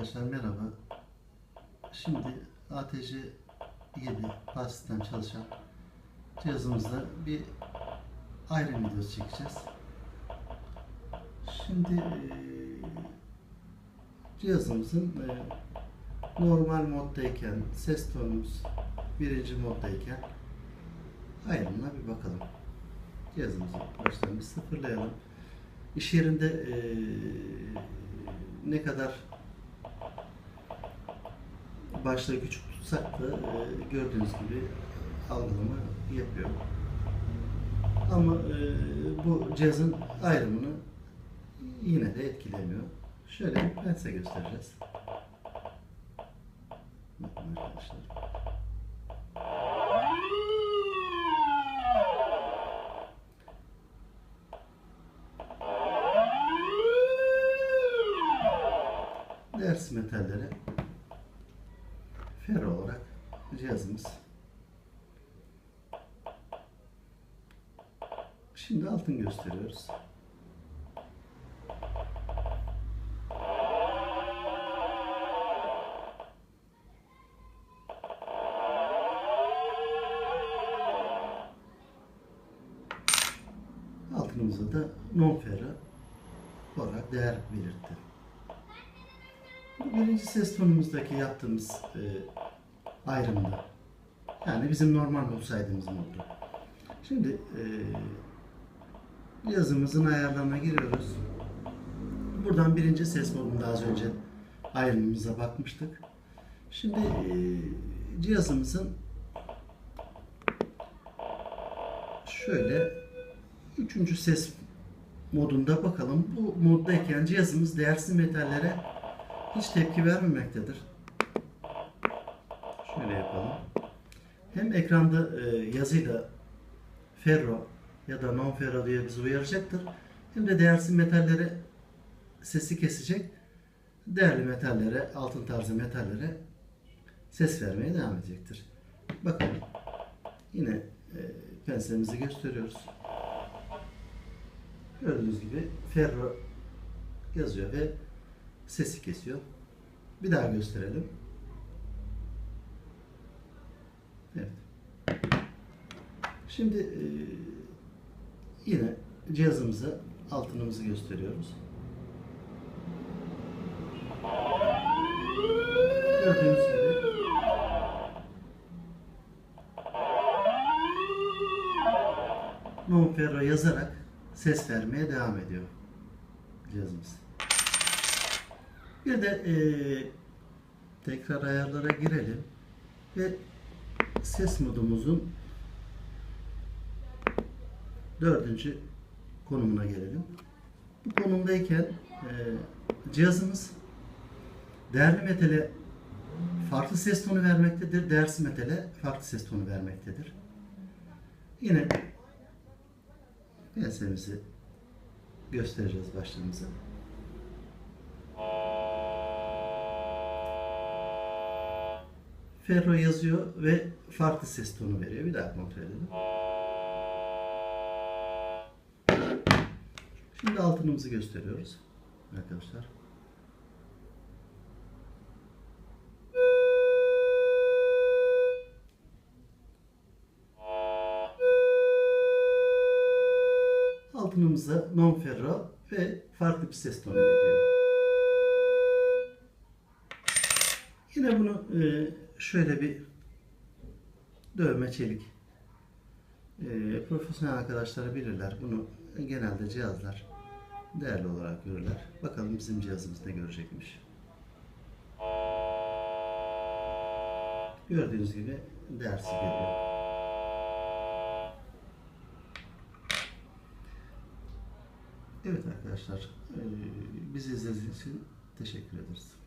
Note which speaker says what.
Speaker 1: Arkadaşlar merhaba. Şimdi ATC gibi basitten çalışan cihazımızda bir ayrı videosu çekeceğiz. Şimdi eee, cihazımızın eee, normal moddayken ses tonumuz birinci moddayken ayrımına bir bakalım. Cihazımızı baştan bir sıfırlayalım. İş yerinde eee, ne kadar başta küçük tutsak da e, gördüğünüz gibi algılama yapıyor. Ama e, bu cihazın ayrımını yine de etkilemiyor. Şöyle ben size göstereceğiz. Bakın arkadaşlar. Ders metalleri ferro olarak cihazımız. Şimdi altın gösteriyoruz. Altınımıza da non ferro olarak değer belirtti. Birinci ses tonumuzdaki yaptığımız e, ayrımda. Yani bizim normal mod saydığımız moddu. Şimdi e, cihazımızın ayarlarına giriyoruz. Buradan birinci ses modunda az önce ayrımımıza bakmıştık. Şimdi e, cihazımızın şöyle üçüncü ses modunda bakalım. Bu moddayken cihazımız değersiz metallere hiç tepki vermemektedir. Şöyle yapalım. Hem ekranda e, yazıyla ferro ya da non ferro diye bizi uyaracaktır. Hem de değersiz metallere sesi kesecek. Değerli metallere, altın tarzı metallere ses vermeye devam edecektir. Bakın yine e, penselimizi gösteriyoruz. Gördüğünüz gibi ferro yazıyor ve sesi kesiyor. Bir daha gösterelim. Evet. Şimdi e, yine cihazımıza altınımızı gösteriyoruz. Gördüğünüz gibi non yazarak ses vermeye devam ediyor cihazımız. Bir de e, tekrar ayarlara girelim ve ses modumuzun dördüncü konumuna gelelim. Bu konumdayken e, cihazımız değerli metale farklı ses tonu vermektedir, değersiz metale farklı ses tonu vermektedir. Yine pensemizi göstereceğiz başlığımıza. Ferro yazıyor ve farklı ses tonu veriyor. Bir daha kontrol edelim. Şimdi altınımızı gösteriyoruz arkadaşlar. Altınımıza non ferro ve farklı bir ses tonu veriyor. Yine bunu e, şöyle bir dövme çelik. E, profesyonel arkadaşlar bilirler. Bunu genelde cihazlar değerli olarak görürler. Bakalım bizim cihazımız ne görecekmiş. Gördüğünüz gibi değersiz geliyor. Evet arkadaşlar, e, bizi izlediğiniz için teşekkür ederiz.